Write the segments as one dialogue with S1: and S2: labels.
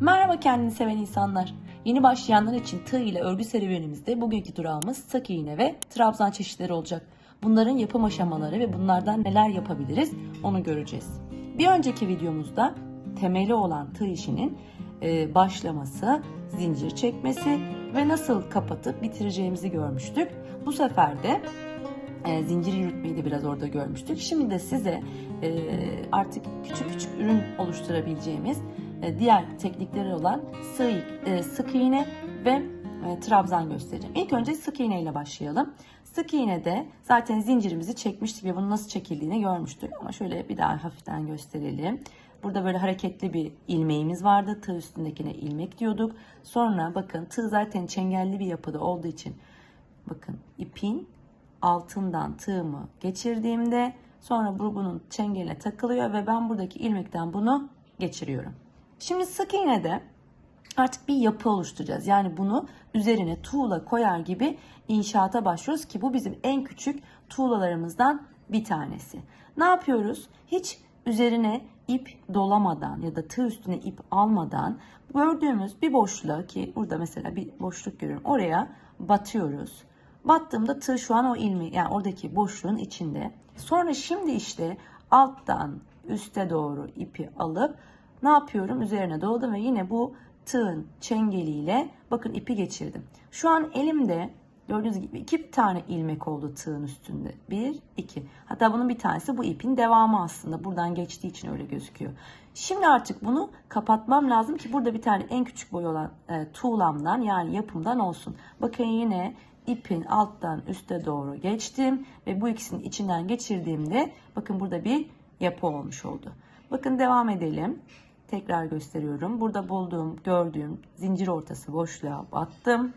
S1: Merhaba kendini seven insanlar. Yeni başlayanlar için tığ ile örgü serüvenimizde bugünkü durağımız sık iğne ve trabzan çeşitleri olacak. Bunların yapım aşamaları ve bunlardan neler yapabiliriz onu göreceğiz. Bir önceki videomuzda temeli olan tığ işinin e, başlaması, zincir çekmesi ve nasıl kapatıp bitireceğimizi görmüştük. Bu sefer de e, yürütmeyi de biraz orada görmüştük. Şimdi de size e, artık küçük küçük ürün oluşturabileceğimiz diğer teknikleri olan sık, e, sık iğne ve e, trabzan göstereceğim. İlk önce sık iğne ile başlayalım. Sık iğnede zaten zincirimizi çekmiştik ve bunun nasıl çekildiğini görmüştük. Ama şöyle bir daha hafiften gösterelim. Burada böyle hareketli bir ilmeğimiz vardı. Tığ üstündekine ilmek diyorduk. Sonra bakın tığ zaten çengelli bir yapıda olduğu için bakın ipin altından tığımı geçirdiğimde sonra bu bunun çengeline takılıyor ve ben buradaki ilmekten bunu geçiriyorum. Şimdi sık iğnede artık bir yapı oluşturacağız. Yani bunu üzerine tuğla koyar gibi inşaata başlıyoruz ki bu bizim en küçük tuğlalarımızdan bir tanesi. Ne yapıyoruz? Hiç üzerine ip dolamadan ya da tığ üstüne ip almadan gördüğümüz bir boşluğa ki burada mesela bir boşluk görüyorum oraya batıyoruz. Battığımda tığ şu an o ilmi yani oradaki boşluğun içinde. Sonra şimdi işte alttan üste doğru ipi alıp ne yapıyorum? Üzerine doladım ve yine bu tığın çengeliyle bakın ipi geçirdim. Şu an elimde gördüğünüz gibi iki tane ilmek oldu tığın üstünde. Bir, iki. Hatta bunun bir tanesi bu ipin devamı aslında. Buradan geçtiği için öyle gözüküyor. Şimdi artık bunu kapatmam lazım ki burada bir tane en küçük boy olan e, tuğlamdan yani yapımdan olsun. Bakın yine ipin alttan üste doğru geçtim ve bu ikisinin içinden geçirdiğimde bakın burada bir yapı olmuş oldu. Bakın devam edelim. Tekrar gösteriyorum. Burada bulduğum, gördüğüm zincir ortası boşluğa battım.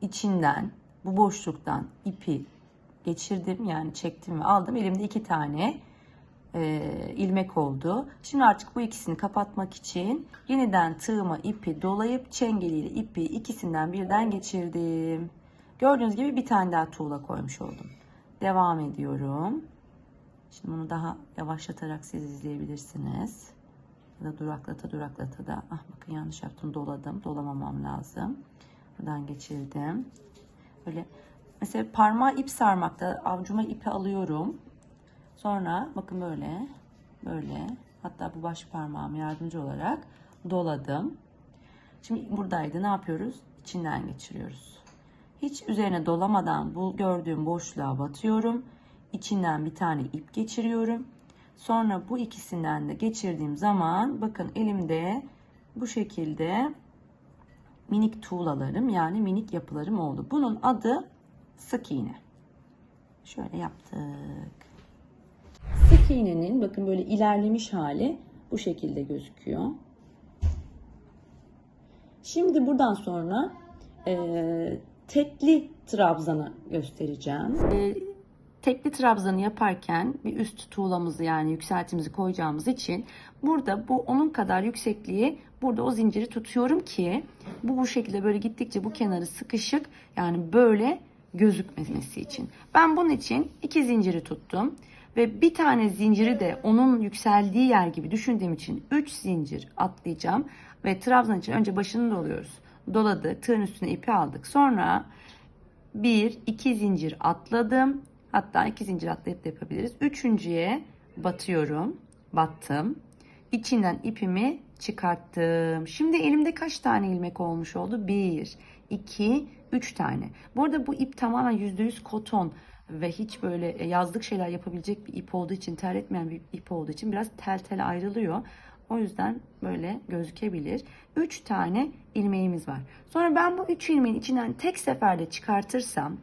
S1: İçinden, bu boşluktan ipi geçirdim. Yani çektim ve aldım. Elimde iki tane e, ilmek oldu. Şimdi artık bu ikisini kapatmak için yeniden tığıma ipi dolayıp çengeliyle ipi ikisinden birden geçirdim. Gördüğünüz gibi bir tane daha tuğla koymuş oldum. Devam ediyorum. Şimdi bunu daha yavaşlatarak siz izleyebilirsiniz. Ya da duraklata duraklata da. Ah bakın yanlış yaptım doladım. Dolamamam lazım. Buradan geçirdim. Böyle mesela parmağı ip sarmakta avucuma ipi alıyorum. Sonra bakın böyle böyle hatta bu baş parmağım yardımcı olarak doladım. Şimdi buradaydı ne yapıyoruz? İçinden geçiriyoruz. Hiç üzerine dolamadan bu gördüğüm boşluğa batıyorum. İçinden bir tane ip geçiriyorum. Sonra bu ikisinden de geçirdiğim zaman bakın elimde bu şekilde minik tuğlalarım yani minik yapılarım oldu. Bunun adı sık iğne. Şöyle yaptık. Sık iğnenin bakın böyle ilerlemiş hali bu şekilde gözüküyor. Şimdi buradan sonra e, tekli trabzanı göstereceğim. E, tekli trabzanı yaparken bir üst tuğlamızı yani yükseltimizi koyacağımız için burada bu onun kadar yüksekliği burada o zinciri tutuyorum ki bu bu şekilde böyle gittikçe bu kenarı sıkışık yani böyle gözükmemesi için. Ben bunun için iki zinciri tuttum ve bir tane zinciri de onun yükseldiği yer gibi düşündüğüm için 3 zincir atlayacağım ve trabzan için önce başını doluyoruz. Doladı, tığın üstüne ipi aldık. Sonra 1 2 zincir atladım. Hatta iki zincir atlayıp da yapabiliriz. Üçüncüye batıyorum. Battım. İçinden ipimi çıkarttım. Şimdi elimde kaç tane ilmek olmuş oldu? 1 2 3 tane. Bu arada bu ip tamamen %100 koton ve hiç böyle yazlık şeyler yapabilecek bir ip olduğu için, terletmeyen bir ip olduğu için biraz tel tel ayrılıyor. O yüzden böyle gözükebilir. 3 tane ilmeğimiz var. Sonra ben bu 3 ilmeğin içinden tek seferde çıkartırsam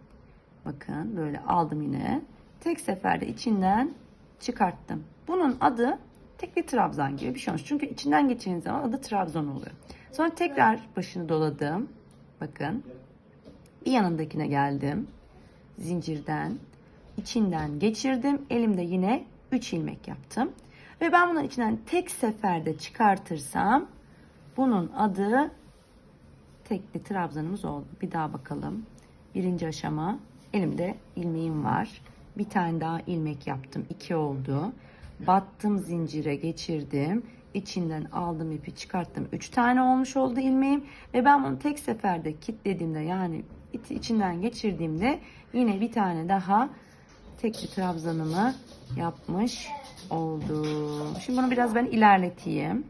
S1: bakın böyle aldım yine. Tek seferde içinden çıkarttım. Bunun adı tekli trabzan gibi bir şey olmuş. Çünkü içinden geçirdiğiniz zaman adı trabzan oluyor. Sonra tekrar başını doladım. Bakın. Bir yanındakine geldim zincirden içinden geçirdim. Elimde yine 3 ilmek yaptım. Ve ben bunun içinden tek seferde çıkartırsam bunun adı tekli trabzanımız oldu. Bir daha bakalım. Birinci aşama elimde ilmeğim var. Bir tane daha ilmek yaptım. 2 oldu. Battım zincire geçirdim. içinden aldım ipi çıkarttım. 3 tane olmuş oldu ilmeğim ve ben bunu tek seferde kilitlediğimde yani içinden geçirdiğimde yine bir tane daha tekli trabzanımı yapmış oldum. Şimdi bunu biraz ben ilerleteyim.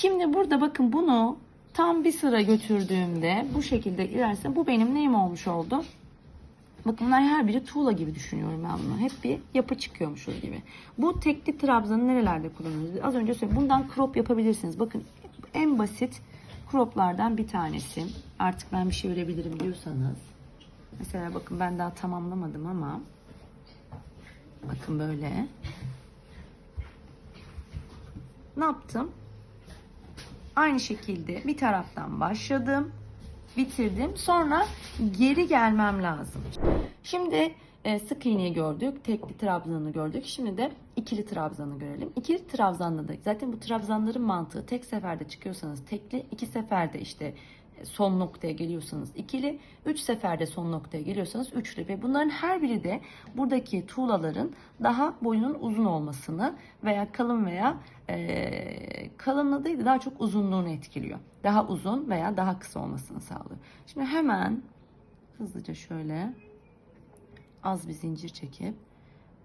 S1: Şimdi burada bakın bunu tam bir sıra götürdüğümde bu şekilde ilerse bu benim neyim olmuş oldu? Bakın bunlar her biri tuğla gibi düşünüyorum ben bunu. Hep bir yapı çıkıyormuşuz gibi. Bu tekli trabzanı nerelerde kullanıyoruz? Az önce söyledim. Bundan crop yapabilirsiniz. Bakın en basit croplardan bir tanesi. Artık ben bir şey örebilirim diyorsanız. Mesela bakın ben daha tamamlamadım ama bakın böyle. Ne yaptım? Aynı şekilde bir taraftan başladım, bitirdim. Sonra geri gelmem lazım. Şimdi e, sık iğneyi gördük, tekli trabzanı gördük. Şimdi de ikili trabzanı görelim. İkili trabzanla da zaten bu trabzanların mantığı tek seferde çıkıyorsanız tekli, iki seferde işte son noktaya geliyorsanız ikili, üç seferde son noktaya geliyorsanız üçlü ve bunların her biri de buradaki tuğlaların daha boyunun uzun olmasını veya kalın veya e, kalınlığı değil de daha çok uzunluğunu etkiliyor. Daha uzun veya daha kısa olmasını sağlıyor. Şimdi hemen hızlıca şöyle az bir zincir çekip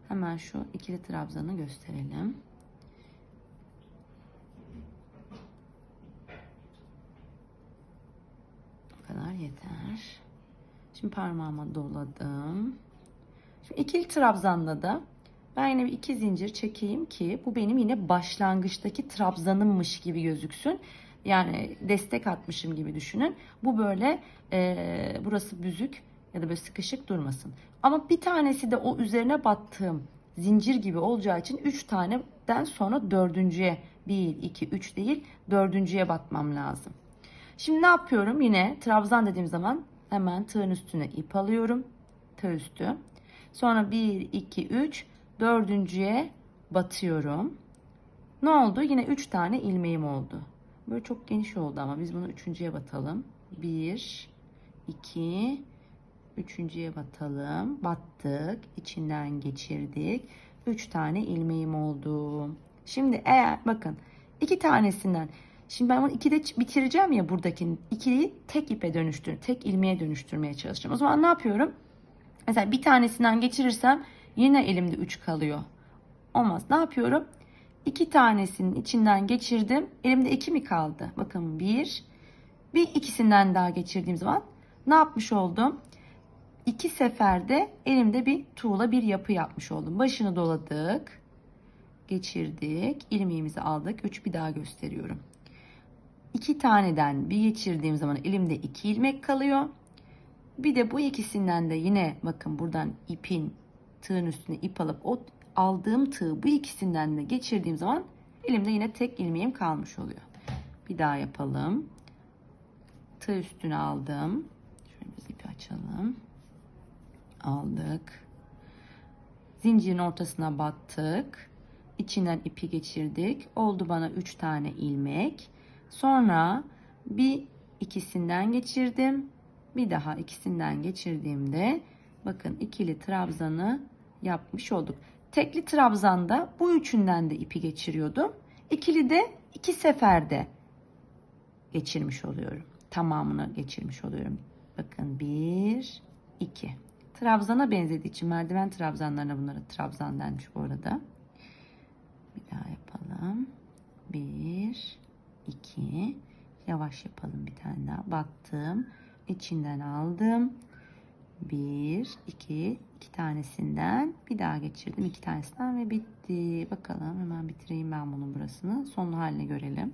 S1: hemen şu ikili trabzanı gösterelim. Bu kadar yeter. Şimdi parmağıma doladım. Şimdi ikili trabzanda da ben yine bir iki zincir çekeyim ki bu benim yine başlangıçtaki trabzanımmış gibi gözüksün. Yani destek atmışım gibi düşünün. Bu böyle e, burası büzük ya da böyle sıkışık durmasın. Ama bir tanesi de o üzerine battığım zincir gibi olacağı için 3 taneden sonra dördüncüye 1, 2, 3 değil dördüncüye batmam lazım. Şimdi ne yapıyorum? Yine trabzan dediğim zaman hemen tığın üstüne ip alıyorum. Tığ üstü. Sonra 1, 2, 3 dördüncüye batıyorum. Ne oldu? Yine 3 tane ilmeğim oldu. Böyle çok geniş oldu ama biz bunu üçüncüye batalım. 1, 2, üçüncüye batalım. Battık. içinden geçirdik. 3 tane ilmeğim oldu. Şimdi eğer bakın iki tanesinden Şimdi ben bunu ikide bitireceğim ya buradaki ikiliyi tek ipe dönüştür, tek ilmeğe dönüştürmeye çalışacağım. O zaman ne yapıyorum? Mesela bir tanesinden geçirirsem yine elimde 3 kalıyor. Olmaz. Ne yapıyorum? İki tanesinin içinden geçirdim. Elimde 2 mi kaldı? Bakın bir. Bir ikisinden daha geçirdiğim zaman ne yapmış oldum? İki seferde elimde bir tuğla bir yapı yapmış oldum. Başını doladık. Geçirdik. ilmeğimizi aldık. 3 bir daha gösteriyorum. İki taneden bir geçirdiğim zaman elimde iki ilmek kalıyor. Bir de bu ikisinden de yine bakın buradan ipin tığın üstüne ip alıp o aldığım tığ bu ikisinden de geçirdiğim zaman elimde yine tek ilmeğim kalmış oluyor. Bir daha yapalım. Tığ üstüne aldım. Şöyle biz ipi açalım. Aldık. Zincirin ortasına battık. İçinden ipi geçirdik. Oldu bana 3 tane ilmek. Sonra bir ikisinden geçirdim. Bir daha ikisinden geçirdiğimde bakın ikili trabzanı yapmış olduk. Tekli trabzanda bu üçünden de ipi geçiriyordum. İkili de iki seferde geçirmiş oluyorum. Tamamını geçirmiş oluyorum. Bakın bir, iki. Trabzana benzediği için merdiven trabzanlarına bunlara trabzan denmiş bu arada. Bir daha yapalım. Bir, 2 yavaş yapalım bir tane daha. Battım içinden aldım. 1 2 iki tanesinden bir daha geçirdim. İki tanesinden ve bitti. Bakalım hemen bitireyim ben bunun burasını. Son halini görelim.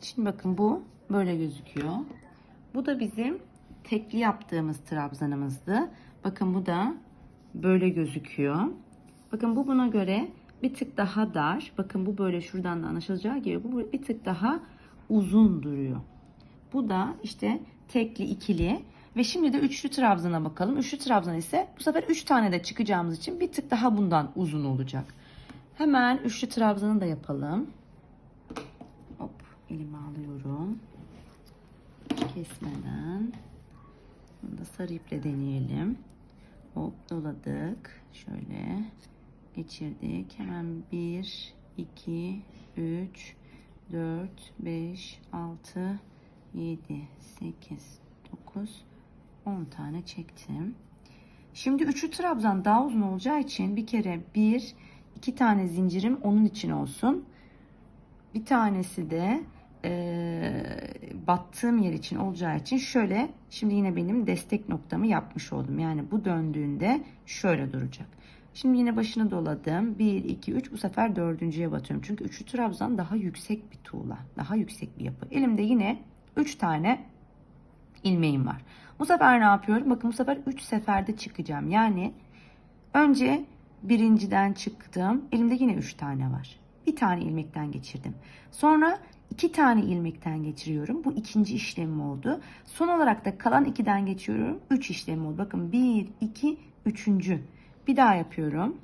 S1: Şimdi bakın bu böyle gözüküyor. Bu da bizim tekli yaptığımız trabzanımızdı. Bakın bu da böyle gözüküyor. Bakın bu buna göre bir tık daha dar. Bakın bu böyle şuradan da anlaşılacağı gibi bu bir tık daha uzun duruyor. Bu da işte tekli ikili ve şimdi de üçlü trabzana bakalım. Üçlü trabzan ise bu sefer üç tane de çıkacağımız için bir tık daha bundan uzun olacak. Hemen üçlü trabzanı da yapalım. Hop elime alıyorum. Kesmeden. Bunu da sarı iple deneyelim. Hop doladık. Şöyle geçirdik. Hemen 1, 2, 3, 4, 5, 6, 7, 8, 9, 10 tane çektim. Şimdi üçlü trabzan daha uzun olacağı için bir kere bir, iki tane zincirim onun için olsun. Bir tanesi de eee, battığım yer için olacağı için şöyle şimdi yine benim destek noktamı yapmış oldum. Yani bu döndüğünde şöyle duracak. Şimdi yine başını doladım. 1, 2, 3 bu sefer dördüncüye batıyorum. Çünkü üçlü trabzan daha yüksek bir tuğla. Daha yüksek bir yapı. Elimde yine 3 tane ilmeğim var. Bu sefer ne yapıyorum? Bakın bu sefer 3 seferde çıkacağım. Yani önce birinciden çıktım. Elimde yine 3 tane var. Bir tane ilmekten geçirdim. Sonra iki tane ilmekten geçiriyorum. Bu ikinci işlemim oldu. Son olarak da kalan ikiden geçiyorum. 3 işlemim oldu. Bakın 1, 2, 3. Bir daha yapıyorum.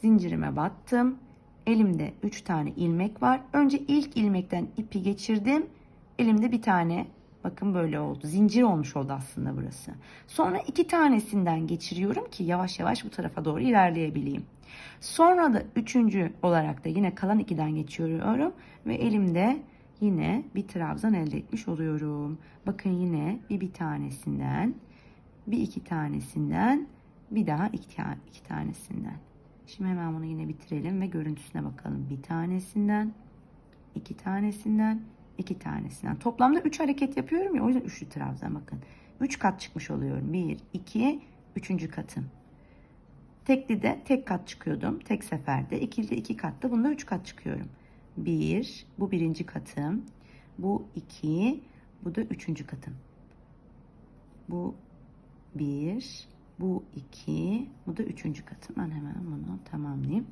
S1: Zincirime battım. Elimde 3 tane ilmek var. Önce ilk ilmekten ipi geçirdim. Elimde bir tane bakın böyle oldu. Zincir olmuş oldu aslında burası. Sonra iki tanesinden geçiriyorum ki yavaş yavaş bu tarafa doğru ilerleyebileyim. Sonra da üçüncü olarak da yine kalan ikiden geçiyorum ve elimde yine bir trabzan elde etmiş oluyorum. Bakın yine bir bir tanesinden, bir iki tanesinden, bir daha iki, iki tanesinden. Şimdi hemen bunu yine bitirelim ve görüntüsüne bakalım. Bir tanesinden, iki tanesinden, iki tanesinden. Toplamda 3 hareket yapıyorum ya o yüzden üçlü trabzan bakın. 3 kat çıkmış oluyorum. 1, 2, 3. katım. Tekli de tek kat çıkıyordum. Tek seferde. İkili de iki katta. Bunda üç kat çıkıyorum. Bir. Bu birinci katım. Bu iki. Bu da üçüncü katım. Bu bir. Bu iki. Bu da üçüncü katım. Ben hemen bunu tamamlayayım.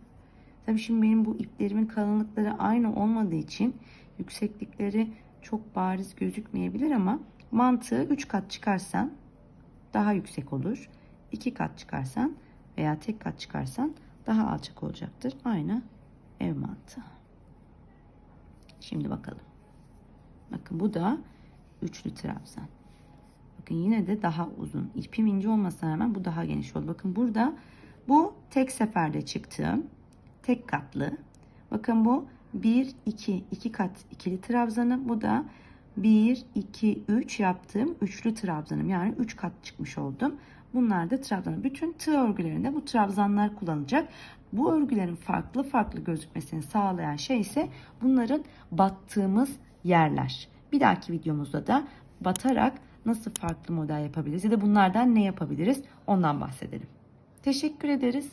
S1: Tabii şimdi benim bu iplerimin kalınlıkları aynı olmadığı için yükseklikleri çok bariz gözükmeyebilir ama mantığı 3 kat çıkarsan daha yüksek olur. 2 kat çıkarsan veya tek kat çıkarsan daha alçak olacaktır. Aynı ev mantığı. Şimdi bakalım. Bakın bu da üçlü trabzan. Bakın yine de daha uzun. İpim ince olmasına rağmen bu daha geniş oldu. Bakın burada bu tek seferde çıktığım tek katlı. Bakın bu 1 2 2 kat ikili trabzanım. Bu da 1 2 3 yaptığım üçlü trabzanım. Yani 3 kat çıkmış oldum. Bunlar da trabzan. Bütün tığ örgülerinde bu trabzanlar kullanılacak. Bu örgülerin farklı farklı gözükmesini sağlayan şey ise bunların battığımız yerler. Bir dahaki videomuzda da batarak nasıl farklı model yapabiliriz ya da bunlardan ne yapabiliriz ondan bahsedelim. Teşekkür ederiz.